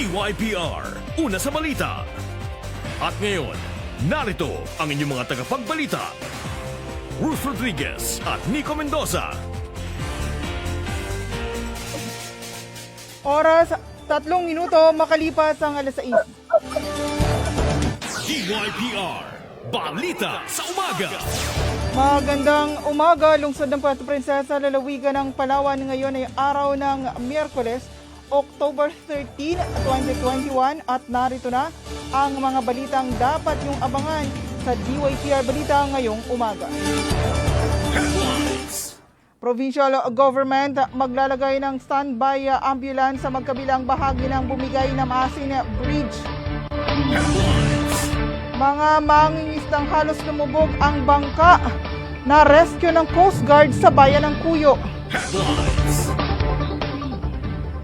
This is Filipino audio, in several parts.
DYPR, una sa balita. At ngayon, narito ang inyong mga tagapagbalita. Ruth Rodriguez at Nico Mendoza. Oras, tatlong minuto makalipas ang alas 6. DYPR, balita sa umaga. Magandang umaga, lungsod ng Puerto Princesa, lalawigan ng Palawan ngayon ay araw ng Miyerkules, October 13, 2021 at narito na ang mga balitang dapat yung abangan sa DYPR Balita ngayong umaga. Provincial government maglalagay ng standby ambulance sa magkabilang bahagi ng bumigay na Masin Bridge. Mga mangingisdang halos lumubog ang bangka na rescue ng Coast Guard sa bayan ng Kuyo. Headlines.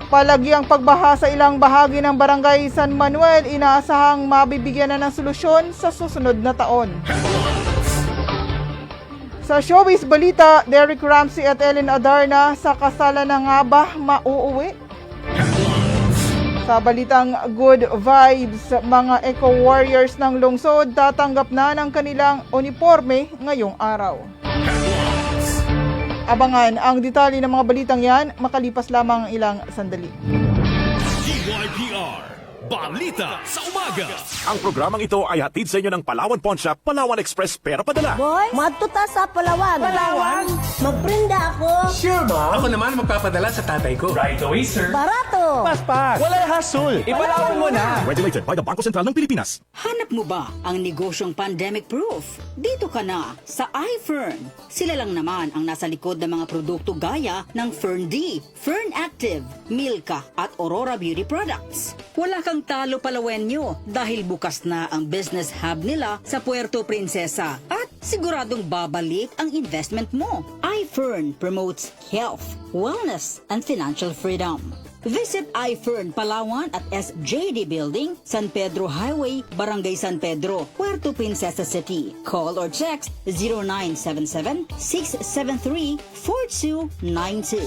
Palagi ang pagbaha sa ilang bahagi ng barangay San Manuel, inaasahang mabibigyan na ng solusyon sa susunod na taon. Sa showbiz balita, Derek Ramsey at Ellen Adarna sa kasalan na nga ba mauuwi? Sa balitang good vibes, mga eco warriors ng lungsod tatanggap na ng kanilang uniforme ngayong araw. Abangan ang detalye ng mga balitang yan makalipas lamang ilang sandali. DYPR, balita sa umaga. Ang programang ito ay hatid sa inyo ng Palawan Pawn Shop, Palawan Express, pera padala. Boy, madto ta sa Palawan. Palawan? Magprinda ako. Sure ba? Ako naman magpapadala sa tatay ko. Right away, sir. Barato. Paspas. Wala hassle. Ipalawan mo na. Regulated by the Bangko Sentral ng Pilipinas. Hanap mo ba ang negosyong pandemic-proof? Dito ka na sa iFern. Sila lang naman ang nasa likod ng mga produkto gaya ng Fern D, Fern Active, Milka at Aurora Beauty Products. Wala kang talo palawenyo dahil bukas na ang business hub nila sa Puerto Princesa at siguradong babalik ang investment mo. iFern promotes health, wellness, and financial freedom. Visit iFern Palawan at SJD Building, San Pedro Highway, Barangay San Pedro, Puerto Princesa City. Call or text 0977-673-4292.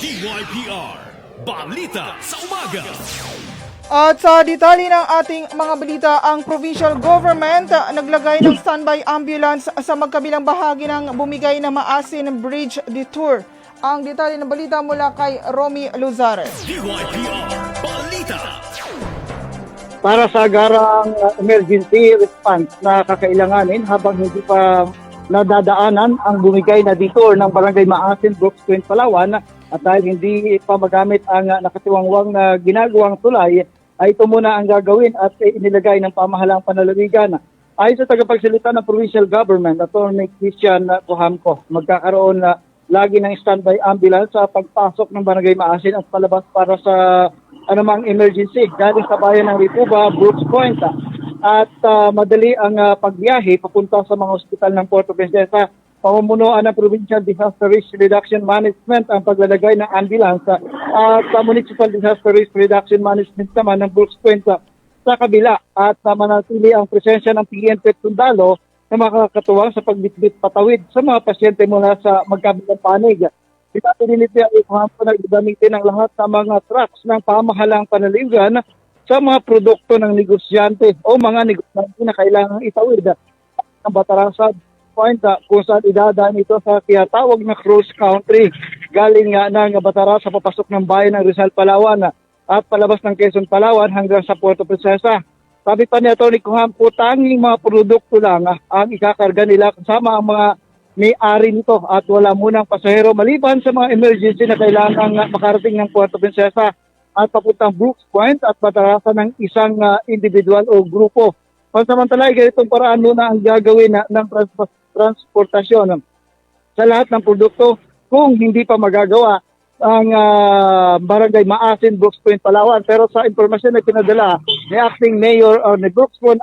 DYPR, balita sa umaga. At sa detalye ng ating mga balita, ang provincial government naglagay ng standby ambulance sa magkabilang bahagi ng bumigay na Maasin Bridge Detour. Ang detalye ng balita mula kay Romy Luzares. DYPR, balita. para sa agarang uh, emergency response na kakailanganin habang hindi pa nadadaanan ang bumigay na detour ng Barangay Maasin, Brooks Point, Palawan at dahil hindi pa magamit ang uh, nakatiwangwang na ginagawang tulay ay ito muna ang gagawin at eh, inilagay ng pamahalang panlalawigan. Ayon sa tagapagsalita ng provincial government, Atty. Christian uh, Tuhamco, magkakaroon na lagi ng standby ambulance sa pagpasok ng Barangay Maasin at palabas para sa anumang emergency galing sa bayan ng Ripuba, Brooks Point. At ah, madali ang ah, pagbiyahe papunta sa mga ospital ng Puerto Princesa. Pamumunuan ng Provincial Disaster Risk Reduction Management ang paglalagay ng ambulance at sa Municipal Disaster Risk Reduction Management naman ng Brooks Point sa kabila at uh, manatili ang presensya ng PNP at sundalo na makakatuwang sa pagbitbit patawid sa mga pasyente mula sa magkabilang panig. Pinapinilit niya ikuhan po na gamitin ang lahat ng mga trucks ng pamahalang panaligan sa mga produkto ng negosyante o mga negosyante na kailangang itawid ang Batarasad point ah, kung saan idadaan ito sa tinatawag na cruise country galing nga ng Batarasa papasok ng bayan ng Rizal Palawan ah, at palabas ng Quezon Palawan hanggang sa Puerto Princesa. Sabi pa ni Atty. Kuham po tanging mga produkto lang ah, ang ikakarga nila kasama ang mga may-ari nito at wala munang pasahero maliban sa mga emergency na kailangan ah, makarating ng Puerto Princesa at papuntang Brooks Point at batarasa ng isang ah, individual o grupo. Pansamantala, ganitong paraan muna ang gagawin na, ng trans- transportasyon sa lahat ng produkto kung hindi pa magagawa ang ah, barangay Maasin, Brooks Point, Palawan. Pero sa impormasyon na pinadala ni Acting Mayor or ni Brooks Point,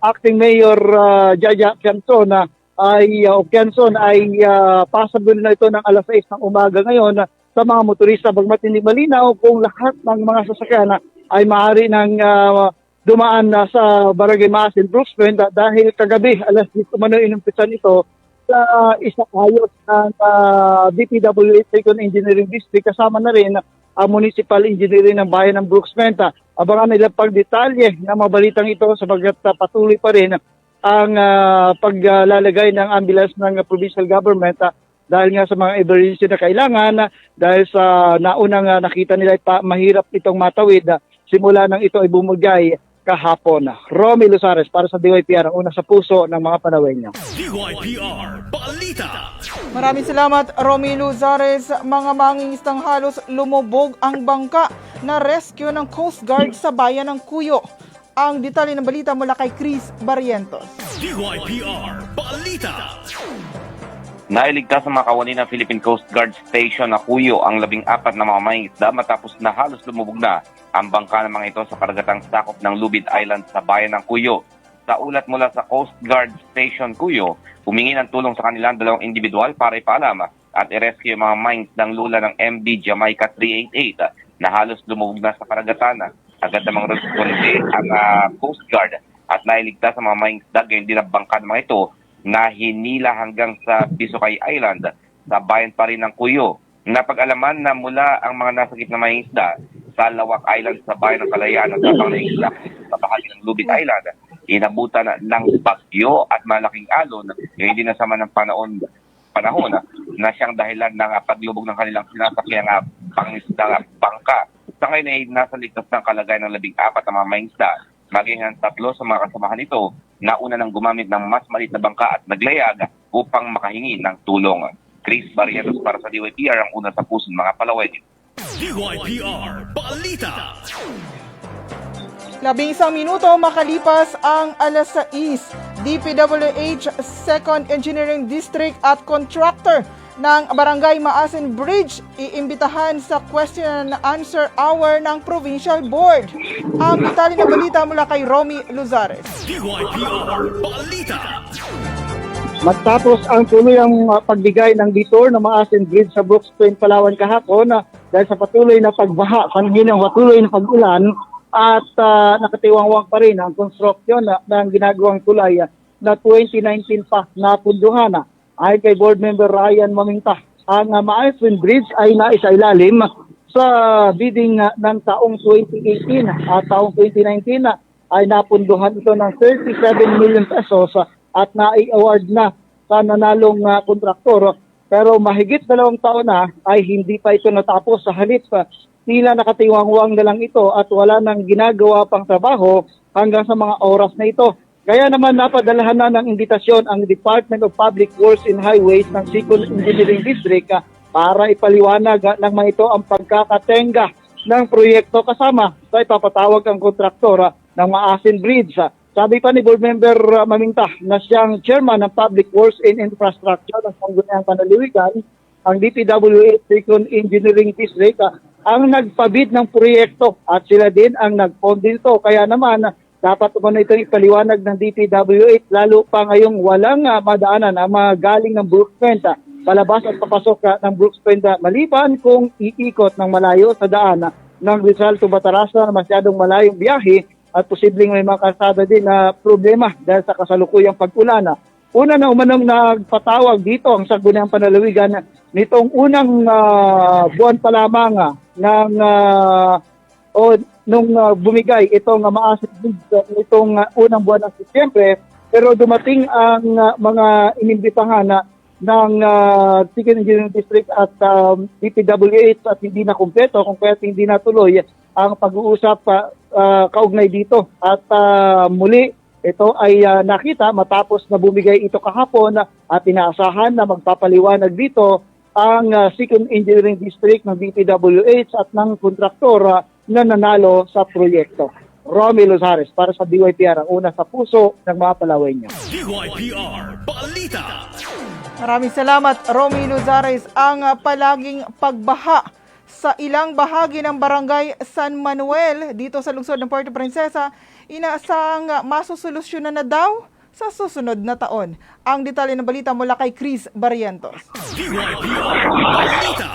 Acting Mayor uh, Jaja Pianson na ay uh, Pianson ay uh, possible na ito ng alas 6 ng umaga ngayon sa mga motorista bagmat hindi malinaw kung lahat ng mga sasakyan na ay maaari ng ah, dumaan na sa Barangay Maasin, Brooks Point da- dahil kagabi alas 10 umano inumpisan ito uh, isang ayos ng uh, DPWH Second Engineering District kasama na rin ang municipal engineering ng bayan ng Brooks Menta. Abangan nila pag detalye ng mga balitang ito sabagat uh, patuloy pa rin ang ah, paglalagay ng ambulance ng provincial government ah, dahil nga sa mga emergency na kailangan ah, dahil sa naunang ah, nakita nila pa, mahirap itong matawid ah, simula nang ito ay bumugay kahapon. Romy Luzares para sa DYPR ang una sa puso ng mga Panawenyo. DYPR Balita. Maraming salamat, Romy Luzares. Mga mangingisdang halos lumubog ang bangka na rescue ng Coast Guard sa bayan ng Kuyo. Ang detalye ng balita mula kay Chris Barrientos. DYPR Balita. Nailigtas sa mga kawani ng Philippine Coast Guard Station na Kuyo ang labing apat na mga mangingisda matapos na halos lumubog na ang bangka ng mga ito sa karagatang sakop ng Lubid Island sa bayan ng Kuyo. Sa ulat mula sa Coast Guard Station Kuyo, humingi ng tulong sa kanilang dalawang individual para ipaalam at i-rescue mga mangingisdang lula ng MB Jamaica 388 na halos lumubog na sa karagatan. Agad namang responde ang ah, Coast Guard at nailigtas sa mga mangingisda gayon din ang bangka ng mga ito na hinila hanggang sa Bisokay Island sa bayan pa rin ng Kuyo. Napag-alaman na mula ang mga nasakit na mga isda sa Lawak Island sa bayan ng Kalayaan at sabang na isda sa bahagi ng Lubid Island, inabutan ng bagyo at malaking alon, ngayon din nasama ng panahon panahon na siyang dahilan ng paglubog ng kanilang sinasakyan na pangisda bangka. Sa ngayon ay nasa ligtas ng kalagayan ng labing apat na mga mangisda maging ang tatlo sa mga kasamahan nito na una nang gumamit ng mas maliit na bangka at naglayag upang makahingi ng tulong. Chris Barrientos para sa DYPR ang una sa puso ng mga Palawen. DYPR Balita. Labing isang minuto makalipas ang alas 6. DPWH 2nd Engineering District at contractor ng Barangay Maasin Bridge iimbitahan sa question and answer hour ng Provincial Board. Ang detalye ng balita mula kay Romy Luzares. DYPR Balita. Matapos ang tuloy ang uh, pagbigay ng detour ng Maasin Bridge sa Brooks Point, Palawan kahapon na dahil sa patuloy na pagbaha, panhin ng patuloy na pag-ulan at uh, nakatiwangwang pa rin ang konstruksyon na, ng ginagawang tulay na 2019 pa na punduhan. Uh, ay kay board member Ryan Maminta, ang uh, Maasin Bridge ay naisailalim sa bidding uh, ng taong 2018 at taong 2019 uh, ay napunduhan ito ng 37 million pesos uh, at na-award na sa nanalong uh, kontraktor. Pero mahigit dalawang taon na ay hindi pa ito natapos sa halip. uh, tila nakatiwangwang na lang ito at wala nang ginagawa pang trabaho hanggang sa mga oras na ito. Kaya naman napadalahan na ng imbitasyon ang Department of Public Works and Highways ng Sikon Engineering District uh, para ipaliwanag uh, ng mga ito ang pagkakatenga ng proyekto kasama sa ipapatawag ang kontraktor uh, ng Maasin Bridge. Sabi pa ni Board Member Maminta na siyang chairman ng Public Works and Infrastructure ng Sangguniang Panaliwigan, ang DPWH Second Engineering District ang nagpabid ng proyekto at sila din ang nag-fund dito. Kaya naman dapat umano itong ipaliwanag ng DPWH lalo pa ngayong walang uh, madaanan ang mga galing ng Brooks uh, palabas at papasok uh, ng Brooks uh, maliban kung iikot ng malayo sa daan uh, ng Rizal to Batarasa na masyadong malayong biyahe at posibleng may mga din na problema dahil sa kasalukuyang pag-ulan. ah. Una na umanong nagpatawag dito ang Sangguniang Panalawigan nitong unang ah, buwan pa lamang ah, ng ah, o nung ah, bumigay itong uh, maasip nitong ah, unang buwan ng Setyembre pero dumating ang ah, mga inimbitahan na ng uh, Second Engineering District at um, DPWH at hindi na kumpleto kung kaya hindi natuloy ang pag-uusap ah, ah, kaugnay dito. At ah, muli, ito ay ah, nakita matapos na bumigay ito kahapon at inaasahan na magpapaliwanag dito ang ah, Second Engineering District ng DPWH at ng kontraktor ah, na nanalo sa proyekto. Romy Lozares para sa DYPR, ang una sa puso ng mga Palawenyo. DYPR Balita. Maraming salamat, Romy Luzares. Ang palaging pagbaha sa ilang bahagi ng barangay San Manuel dito sa lungsod ng Puerto Princesa, inaasang masusolusyonan na daw sa susunod na taon. Ang detalye ng balita mula kay Chris Barrientos. DYPR Balita.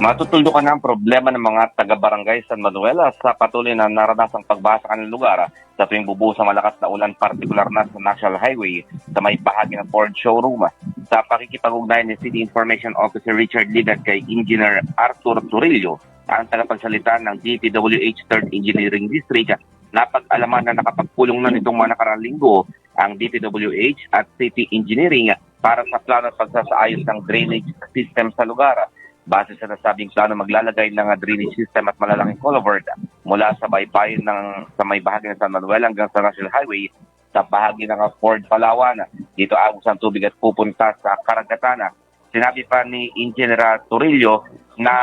Matutuldukan na ang problema ng mga taga-barangay San Manuel sa patuloy na naranasang pagbasa sa kanilang lugar sa tuwing bubuhos ang malakas na ulan, partikular na sa National Highway sa may bahagi ng Ford Showroom. Sa pakikipag-ugnayan ni City Information Officer Richard Ligat kay Engineer Arthur Turillo, ang tagapagsalita ng DPWH 3rd Engineering District, napag-alaman na nakapagpulong na nitong mga nakarang linggo ang DPWH at City Engineering para sa plano pagsasaayos ng drainage system sa lugar. Base sa nasabing plano, maglalagay ng drainage system at malalaking culvert mula sa baybayin ng sa may bahagi ng San Manuel hanggang sa National Highway sa bahagi ng Ford Palawan. Dito agos ang tubig at pupunta sa karagatan. Sinabi pa ni Engineer Turillo na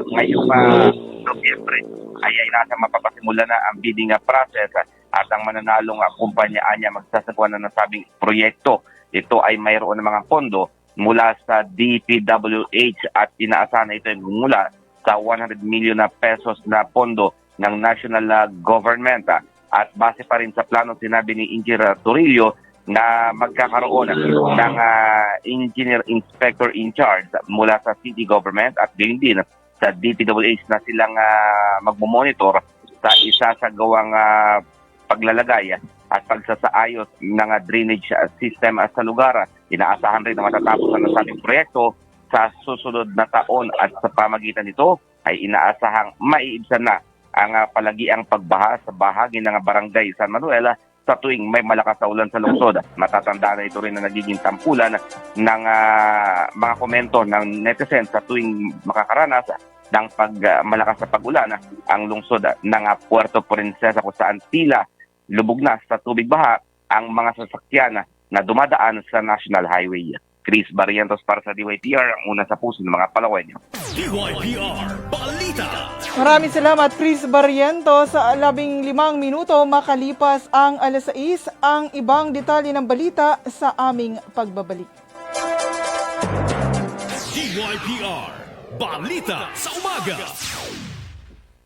ngayong uh, Nobyembre ay ay nasa mapapasimula na ang bidding uh, process at ang mananalong uh, kumpanya niya magsasagawa na ng sabing proyekto. Ito ay mayroon ng mga pondo mula sa DPWH at inaasahan na ito ay mula sa 100 million na pesos na pondo ng national uh, government. ah. At base pa rin sa plano sinabi ni Engineer Turillo na magkakaroon ng ah, engineer inspector in charge mula sa city government at gayon din sa DPWH na silang uh, magmomonitor sa isa sa gawang ah, paglalagay at pagsasaayos ng ah, drainage ah, system ah, sa lugar. Inaasahan rin na matatapos ang nasabing proyekto sa susunod na taon at sa pamagitan nito ay inaasahang maiibsan na ang ah, palagiang pagbaha sa bahagi ng barangay San Manuel ah, sa tuwing may malakas na ulan sa lungsod. Matatanda na ito rin na nagiging tampulan ng ah, mga komento ng netizens sa tuwing makakaranas ng pag ah, malakas na pag-ulan ang lungsod ng ah, Puerto Princesa kung saan tila lubog na sa tubig baha ang mga sasakyan na dumadaan sa National Highway. Chris Barrientos para sa DYPR, ang una sa puso ng mga Palawenyo. DYPR Balita. Maraming salamat Chris Barriento sa labing limang minuto makalipas ang alas 6 ang ibang detalye ng balita sa aming pagbabalik. DYPR Balita sa umaga.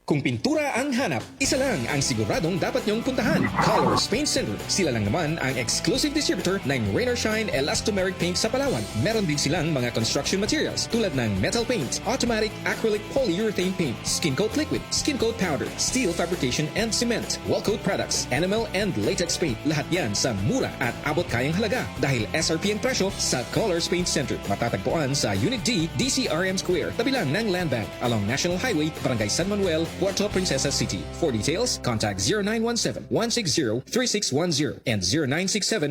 Kung pintura ang hanap, isa lang ang siguradong dapat niyong puntahan. Colors Paint Center. Sila lang naman ang exclusive distributor ng Rain or Shine Elastomeric Paint sa Palawan. Meron din silang mga construction materials tulad ng metal paint, automatic acrylic polyurethane paint, skin coat liquid, skin coat powder, steel fabrication and cement, wall coat products, enamel and latex paint. Lahat yan sa mura at abot kayang halaga dahil SRP ang presyo sa Colors Paint Center. Matatagpuan sa Unit D, DCRM Square, tabi lang ng Land Bank along National Highway, Barangay San Manuel, Puerto Princesa City. For details, contact 0917-160-3610 and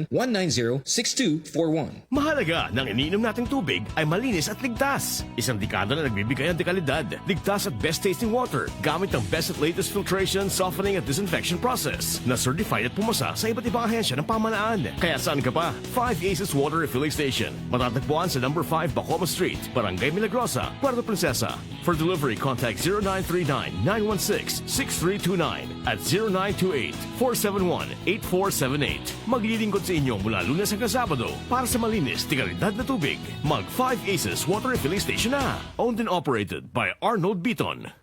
0967-190-6241. Mahalaga ng iniinom nating tubig ay malinis at ligtas. Isang dekada na nagbibigay ng dekalidad. Ligtas at best tasting water gamit ang best at latest filtration, softening at disinfection process na certified at pumasa sa iba't ibang ahensya ng pamalaan. Kaya saan ka pa? 5 Aces Water Refilling Station. Matatagpuan sa number 5 Bacoma Street, Barangay Milagrosa, Puerto Princesa. For delivery, contact 0939-916-6329 at 0928-471-8478. Maglilingkod sa inyo mula lunes hanggang Sabado para sa malinis, tigalidad na tubig. Mag 5 Aces Water Refilling Station na. Owned and operated by Arnold Beaton.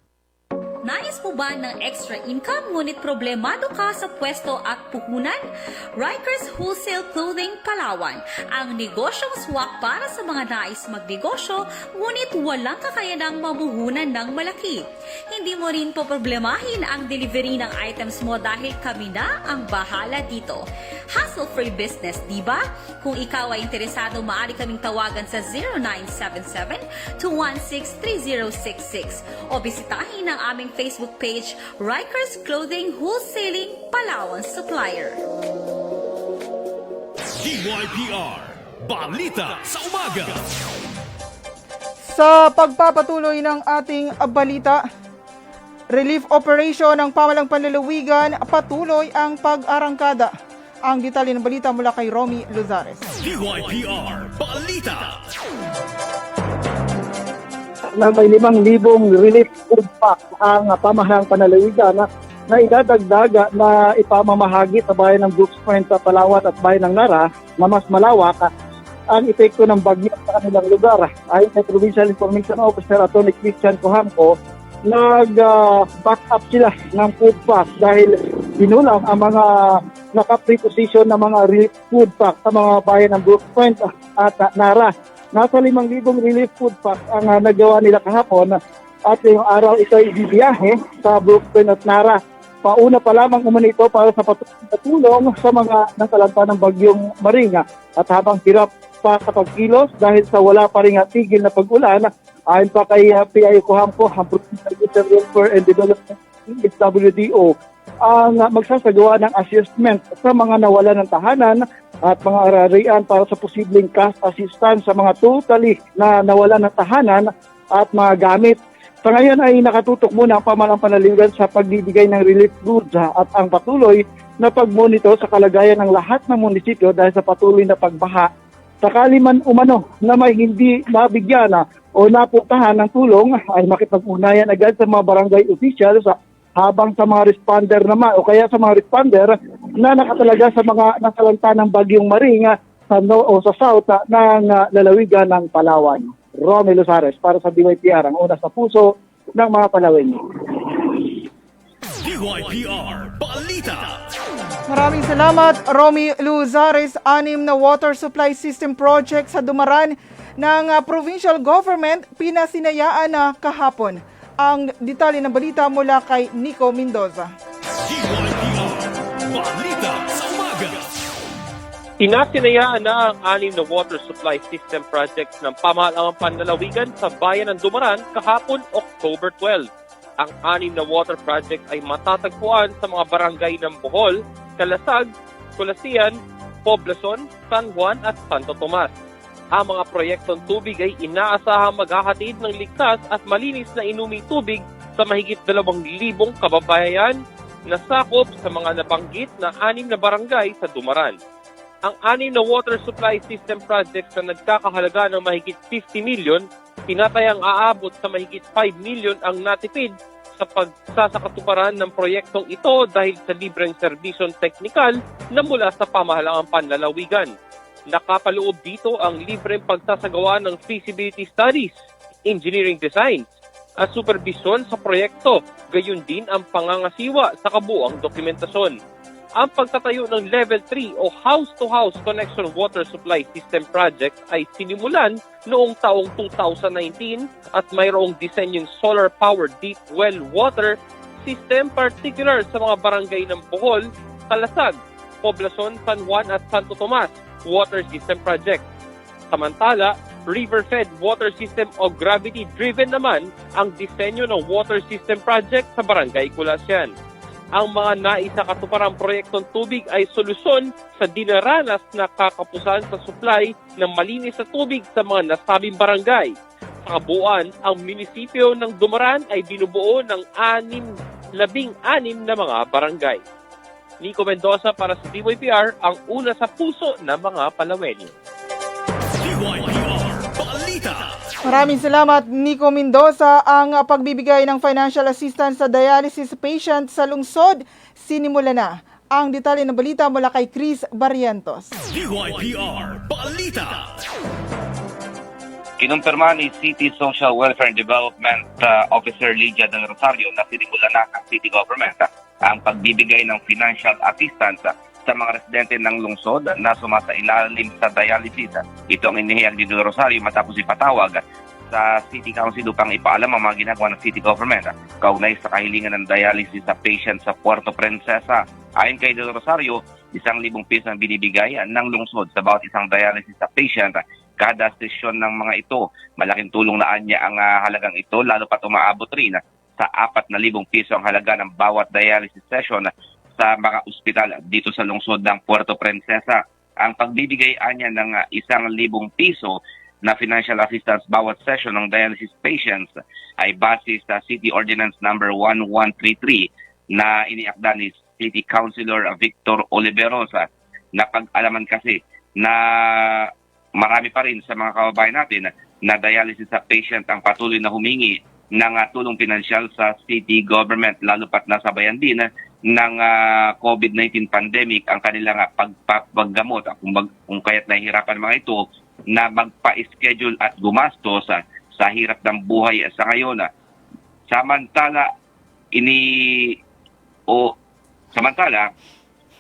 Nais mo ba ng extra income ngunit problemado ka sa pwesto at puhunan? Rikers Wholesale Clothing Palawan, ang negosyong swak para sa mga nais magnegosyo ngunit walang kakayanang mamuhunan ng malaki. Hindi mo rin poproblemahin ang delivery ng items mo dahil kami na ang bahala dito. Hassle-free business, di ba? Kung ikaw ay interesado, maaari kaming tawagan sa 0977-216-3066 o bisitahin ang aming Facebook page, Rikers Clothing Wholesaling Palawan Supplier. DYPR Balita sa umaga. Sa pagpapatuloy ng ating balita, relief operation ng pamalang panlalawigan, patuloy ang pag-arangkada. Ang detalye ng balita mula kay Romy Luzares. DYPR Balita. Na may limang libong relief food pack ang uh, pamahang panalawigan na, na idadagdaga na ipamamahagi sa bayan ng Brooks Point sa Palawan at bayan ng Nara na mas malawak ang epekto ng bagyo sa kanilang lugar. Ayon kay Provincial Information Officer Atty. Christian Cohamco, nag-back up sila ng food pack dahil binulang ang mga naka-preposition na mga food pack sa mga bayan ng Brooks Point at uh, Nara. Nasa 5,000 relief food packs ang ah, nagawa nila kahapon at yung araw ito ay ibibiyahe sa Brooklyn at Nara. Pauna pa lamang umano ito para sa patulong sa mga nasalanta ng bagyong Maringa at habang hirap pa sa pagkilos dahil sa wala pa rin ah, tigil na pag-ulan, ayon pa kay uh, PIO Kuhamko, ang Provincial Minister Welfare and Development WDO, uh, magsasagawa ng assessment sa mga nawala ng tahanan at mga ararian para sa posibleng cash assistance sa mga totally na nawala ng tahanan at mga gamit. Sa ngayon ay nakatutok muna ang pamalang panaligan sa pagbibigay ng relief goods at ang patuloy na pagmonitor sa kalagayan ng lahat ng munisipyo dahil sa patuloy na pagbaha. Sakali man umano na may hindi nabigyan na o napuntahan ng tulong ay makipag-unayan agad sa mga barangay officials sa habang sa mga responder naman o kaya sa mga responder na nakatalaga sa mga nasalanta ng bagyong Maringa sa no, o sa south ah, ng ah, lalawigan ng Palawan. Romelo Sares para sa DYPR ang una sa puso ng mga Palawen. DYPR Balita. Maraming salamat, Romy Luzares. Anim na water supply system project sa dumaran ng ah, provincial government pinasinayaan na kahapon. Ang detalye ng balita mula kay Nico Mendoza. Balita na ang anim na water supply system projects ng pamahalang panlalawigan sa bayan ng Dumaran kahapon October 12. Ang anim na water project ay matatagpuan sa mga barangay ng Bohol, Kalasag, Kulasian, Poblacion, San Juan at Santo Tomas. Ang mga proyektong tubig ay inaasahang maghahatid ng ligtas at malinis na inuming tubig sa mahigit 2,000 kababayan na sakop sa mga nabanggit na anim na barangay sa Dumaran ang anim na water supply system projects na nagkakahalaga ng mahigit 50 million, tinatayang aabot sa mahigit 5 million ang natipid sa pagsasakatuparan ng proyektong ito dahil sa libreng serbisyong teknikal na mula sa pamahalang panlalawigan. Nakapaloob dito ang libreng pagsasagawa ng feasibility studies, engineering designs, at supervisyon sa proyekto, gayon din ang pangangasiwa sa kabuang dokumentasyon. Ang pagtatayo ng Level 3 o House-to-House Connection Water Supply System Project ay sinimulan noong taong 2019 at mayroong disenyong solar-powered deep well water system particular sa mga barangay ng Bohol, Talasag, Poblacion, San Juan at Santo Tomas Water System Project. Samantala, river-fed water system o gravity-driven naman ang disenyo ng water system project sa Barangay Kulasian ang mga naisakatuparang proyektong tubig ay solusyon sa dinaranas na kakapusan sa supply ng malinis na tubig sa mga nasabing barangay. Sa kabuuan, ang munisipyo ng Dumaran ay binubuo ng anim, labing anim na mga barangay. Nico Mendoza para sa DYPR, ang una sa puso ng mga Palawenyo. DYPR Balita. Maraming salamat, Nico Mendoza. Ang pagbibigay ng financial assistance sa dialysis patient sa lungsod, sinimula na. Ang detalye ng balita mula kay Chris Barrientos. DYPR Balita. Kinumpirma ni City Social Welfare and Development uh, Officer Lydia Del Rosario na sinimula na ng city government uh, ang pagbibigay ng financial assistance sa mga residente ng lungsod na sumasailalim sa dialysis. Ito ang inihiyag ni Del Rosario matapos ipatawag sa City Council upang ipaalam ang mga ginagawa ng city government kaugnay sa kahilingan ng dialysis sa patient sa Puerto Princesa. Ayon kay Del Rosario, isang libong piso ang binibigay ng lungsod sa bawat isang dialysis sa patient kada sesyon ng mga ito. Malaking tulong na anya ang ah, halagang ito, lalo pat umaabot rin sa apat na libong piso ang halaga ng bawat dialysis session sa mga ospital dito sa lungsod ng Puerto Princesa. Ang pagbibigay anya ng ah, isang libong piso na financial assistance bawat session ng dialysis patients ay base sa City Ordinance number 1133 na iniakda ni City Councilor Victor Oliverosa na pag-alaman kasi na marami pa rin sa mga kababayan natin na dialysis sa patient ang patuloy na humingi ng ah, tulong pinansyal sa city government lalo pat nasabayan din ah, ng ah, COVID-19 pandemic ang kanilang ah, pagpapaggamot Ah, kung, bag- kung kaya't nahihirapan mga ito na magpa-schedule at gumastos ah, sa hirap ng buhay ah, sa ngayon. ah. Samantala, ini o samantala,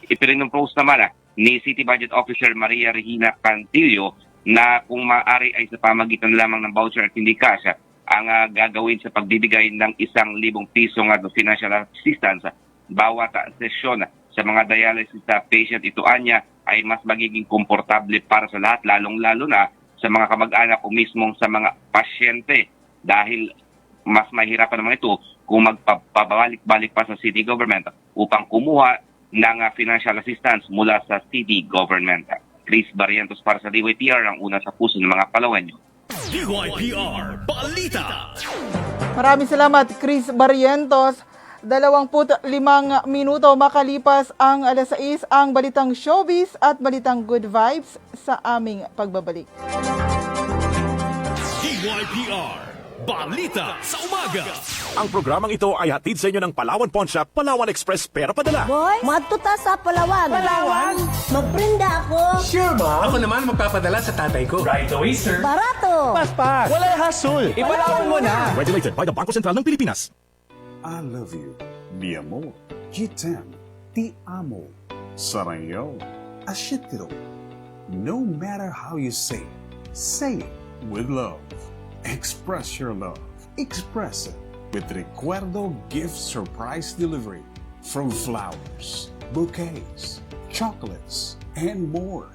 ipininumpose naman ah, ni City Budget Officer Maria Regina Cantillo na kung maaari ay sa pamagitan lamang ng voucher at hindi cash ah, ang ah, gagawin sa pagbibigay ng isang libong piso nga do financial assistance bawat ah, sesyon sa mga dialysis sa patient ito anya ay mas magiging komportable para sa lahat lalong-lalo na sa mga kamag-anak o mismong sa mga pasyente dahil mas mahirapan naman ito kung magpabalik-balik pa sa city government upang kumuha ng ah, financial assistance mula sa city government. Chris Barrientos para sa DYPR ang una sa puso ng mga Palawenyo. DYPR Balita. Maraming salamat, Chris Barrientos. 25 minuto makalipas ang alas 6 ang balitang showbiz at balitang good vibes sa aming pagbabalik. DYPR Balita sa umaga. Ang programang ito ay hatid sa inyo ng Palawan Pawn Shop, Palawan Express Pera Padala. Boy, matuta sa Palawan. Palawan? Magprinda ako. Sure ba? Ako naman magpapadala sa tatay ko. Right away, sir. Barato. Paspas. Wala hassle. Ipalawan mo na. Regulated by the Bangko Sentral ng Pilipinas. I love you, mi amor. Gitem, ti amo. Sarayo, ashitiro. No matter how you say it, say it with love. Express your love. Express it with Recuerdo Gift Surprise Delivery from flowers, bouquets, chocolates, and more.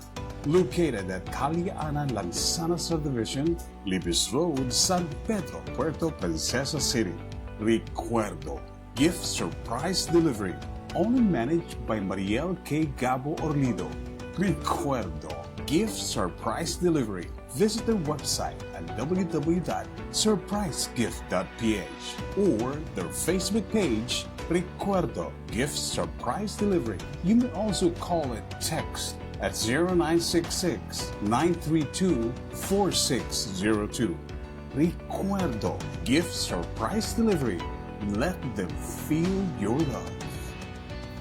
Located at Caliana Lansana Subdivision, Libis Road, San Pedro, Puerto Princesa City. Recuerdo Gift Surprise Delivery. Only managed by Mariel K. Gabo Orlido. Recuerdo Gift Surprise Delivery. Visit their website at www.surprisegift.ph or their Facebook page, Recuerdo Gift Surprise Delivery. You may also call it text at 0966 932 4602. Recuerdo Gift Surprise Delivery. Let them feel your love.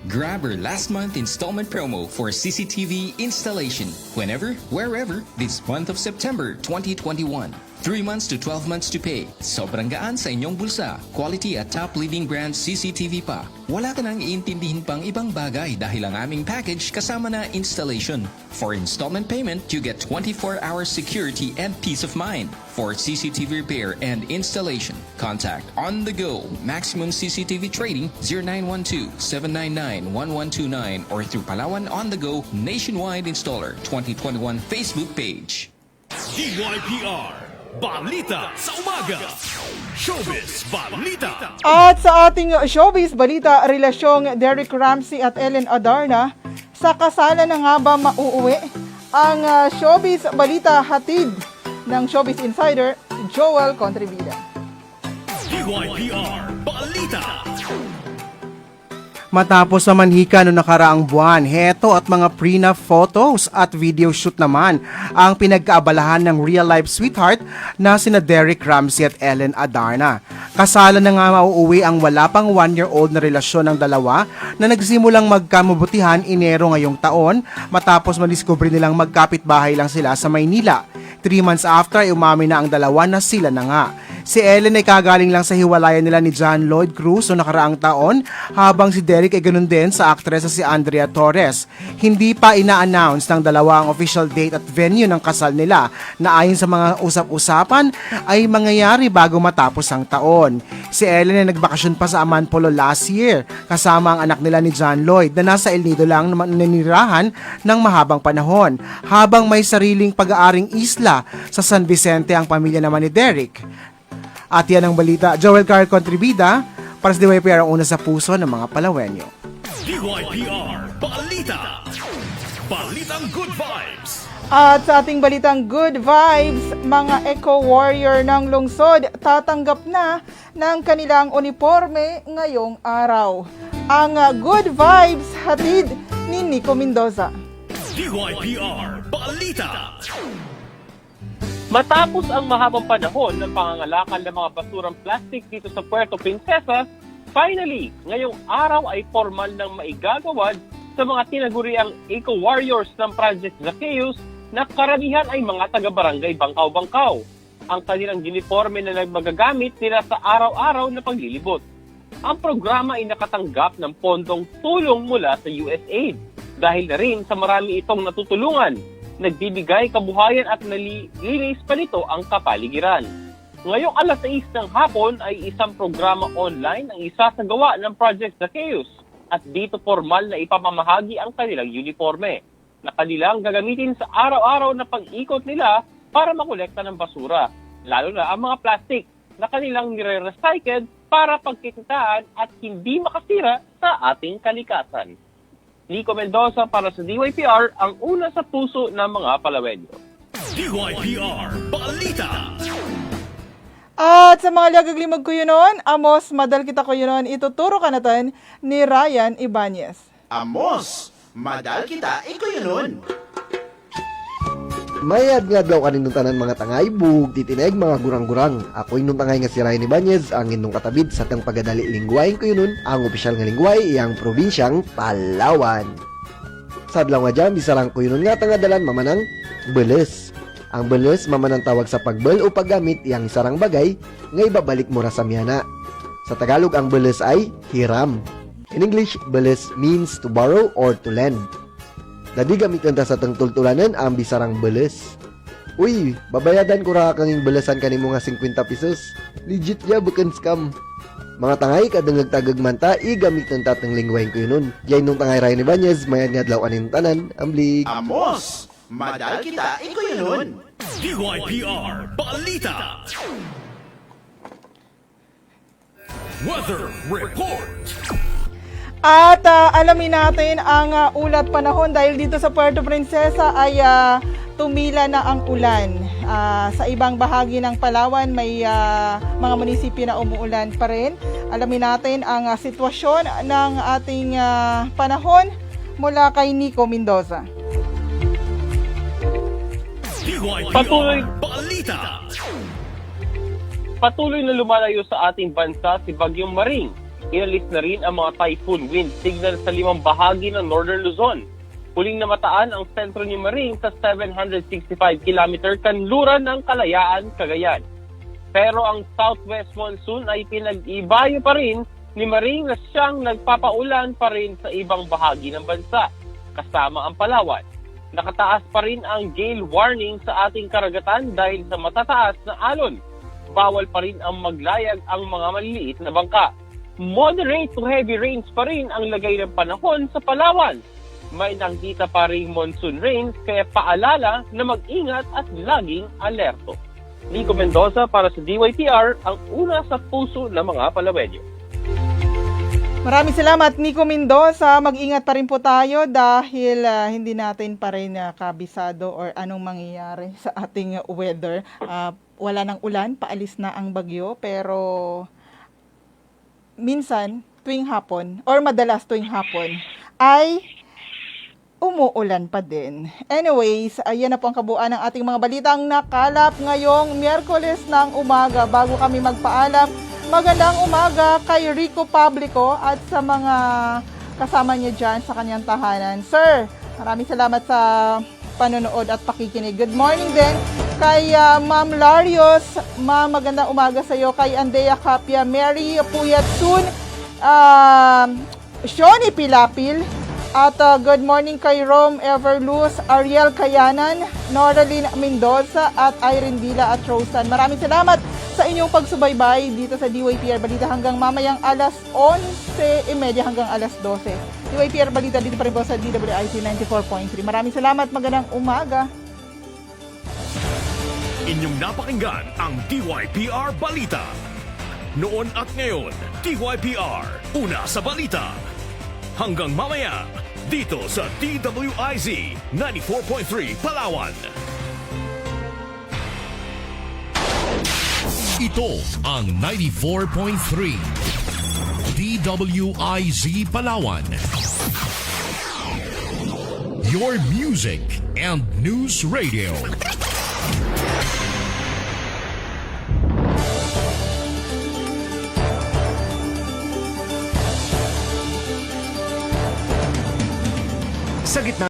Grab our last month installment promo for CCTV installation whenever, wherever this month of September 2021. 3 months to 12 months to pay. Sobrang gaan sa inyong bulsa. Quality at top leading brand CCTV pa. Wala ka nang iintindihin pang ibang bagay dahil ang aming package kasama na installation. For installment payment, you get 24-hour security and peace of mind. For CCTV repair and installation, contact On The Go Maximum CCTV Trading 0912-799-1129 or through Palawan On The Go Nationwide Installer 2021 Facebook page. DYPR Balita sa umaga. Showbiz Balita. At sa ating showbiz balita, relasyong Derek Ramsey at Ellen Adarna, sa kasalan na nga ba mauuwi? Ang ah, showbiz balita hatid ng Showbiz Insider, Joel Contribida. DYPR Balita. Matapos sa manhika noong nakaraang buwan, heto at mga prenup photos at video shoot naman ang pinagkaabalahan ng real-life sweetheart na sina Derek Ramsey at Ellen Adarna. Kasala na nga mauuwi ang wala pang one-year-old na relasyon ng dalawa na nagsimulang magkamabutihan Enero ngayong taon matapos madiskubre nilang magkapit-bahay lang sila sa Maynila. Three months after ay umamin na ang dalawa na sila na nga. Si Ellen ay kagaling lang sa hiwalayan nila ni John Lloyd Cruz noong nakaraang taon habang si Derek ay ganun din sa aktres na si Andrea Torres. Hindi pa ina-announce ng dalawa ang official date at venue ng kasal nila na ayon sa mga usap-usapan ay mangyayari bago matapos ang taon. Si Ellen ay nagbakasyon pa sa Amanpolo last year kasama ang anak nila ni John Lloyd na nasa El Nido lang naman nanirahan ng mahabang panahon habang may sariling pag-aaring isla sa San Vicente ang pamilya naman ni Derek. At yan ang balita. Joel Carl Contribida para sa DYPR ang una sa puso ng mga Palawenyo. DYPR Balita. Balitang Good Vibes. At sa ating balitang Good Vibes, mga Eco Warrior ng lungsod tatanggap na ng kanilang uniforme ngayong araw. Ang Good Vibes hatid ni Nico Mendoza. DYPR Balita. Matapos ang mahabang panahon ng pangangalakal ng mga basurang plastic dito sa Puerto Princesa, finally, ngayong araw ay formal ng maigagawad sa mga tinaguriang eco-warriors ng Project Zacchaeus na karamihan ay mga taga-barangay Bangkaw-Bangkaw. Ang kanilang uniforme na magagamit nila sa araw-araw na paglilibot. Ang programa ay nakatanggap ng pondong tulong mula sa USAID dahil na rin sa marami itong natutulungan nagbibigay kabuhayan at nalinis pa nito ang kapaligiran. Ngayong alas 6 ng hapon ay isang programa online ang isasagawa ng Project Zacchaeus at dito formal na ipamamahagi ang kanilang uniforme na kanilang gagamitin sa araw-araw na pag-ikot nila para makolekta ng basura, lalo na ang mga plastic na kanilang nire-recycle para pagkikitaan at hindi makasira sa ating kalikasan. Nico Mendoza para sa DYPR, ang una sa puso ng mga Palawenyo. DYPR Balita! At sa mga lagaglimag ko yun noon, Amos, madal kita ko yun noon, ituturo ka natin ni Ryan Ibanez. Amos, madal kita, ikaw yun nun. Mayad nga daw kaninong tanan mga tangay, bug, titineg mga gurang-gurang. Ako inong tangay nga si Ryan Ibanez, ang inong katabid sa tang pagadali lingwain ko yun ang opisyal nga lingway, iyang probinsyang Palawan. Sadlaw nga dyan, bisarang ko yun nga tangadalan mamanang beles. Ang beles mamanang tawag sa pagbel o paggamit iyang sarang bagay nga ibabalik mo ra sa miyana. Sa Tagalog, ang beles ay hiram. In English, beles means to borrow or to lend. Dadi gamitan ta sa tungtultulanan ang bisarang beles. Uy, babayadan ko ra kang belesan kanimo nga 50 pesos. Legit ya bukan scam. Mga tangay kadangag tagag man ta igamitan ta tang lingwain ko yun. Jay nung tangay Ryan Ibanez, mayad nga adlaw aning tanan, amblig. Amos, madal kita, ikaw yun nun. DYPR Balita! Weather Report! At ah, alamin natin ang ah, ulat panahon dahil dito sa Puerto Princesa ay ah, tumila na ang ulan. Ah, sa ibang bahagi ng Palawan may ah, mga munisipyo na umuulan pa rin. Alamin natin ang ah, sitwasyon ng ating ah, panahon mula kay Nico Mendoza. Patuloy, patuloy na lumalayo sa ating bansa si Bagyong Maring. Inalis na rin ang mga typhoon wind signal sa limang bahagi ng Northern Luzon. Huling namataan ang sentro ni Maring sa 765 km kanluran ng Kalayaan, Cagayan. Pero ang southwest monsoon ay pinag-ibayo pa rin ni Maring na siyang nagpapaulan pa rin sa ibang bahagi ng bansa, kasama ang Palawan. Nakataas pa rin ang gale warning sa ating karagatan dahil sa matataas na alon. Bawal pa rin ang maglayag ang mga maliliit na bangka. Moderate to heavy rains pa rin ang lagay ng panahon sa Palawan. May nakita pa rin monsoon rains kaya paalala na mag-ingat at laging alerto. Nico Mendoza para sa DYPR, ang una sa puso ng mga Palawenyo. Maraming salamat Nico Mendoza. Mag-ingat pa rin po tayo dahil ah, hindi natin pa rin ah, kabisado or anong mangyayari sa ating weather. Ah, wala ng ulan, paalis na ang bagyo pero minsan tuwing hapon or madalas tuwing hapon ay umuulan pa din. Anyways, ayan na po ang kabuuan ng ating mga balitang nakalap ngayong Miyerkules ng umaga. Bago kami magpaalam, magandang umaga kay Rico Publico at sa mga kasama niya dyan sa kanyang tahanan. Sir, maraming salamat sa panonood at pakikinig. Good morning din kay ah, Ma'am Larios. Ma'am, magandang umaga sa iyo. Kay Andea Capia, Mary Puyatsun, um, Shoni Pilapil, at uh, good morning kay Rom Everluz, Ariel Kayanan, Noraline Mendoza at Irene Villa at Rosan. Maraming salamat sa inyong pagsubaybay dito sa DYPR Balita hanggang mamayang alas 11.30 hanggang alas 12. DYPR Balita dito pa rin po sa DWIC 94.3. Maraming salamat, magandang umaga. Inyong napakinggan ang DYPR Balita. Noon at ngayon, DYPR, una sa balita. Hanggang mamaya, dito sa DWIZ 94.3 Palawan. Ito ang 94.3 DWIZ Palawan. Your music and news radio. Sa gitna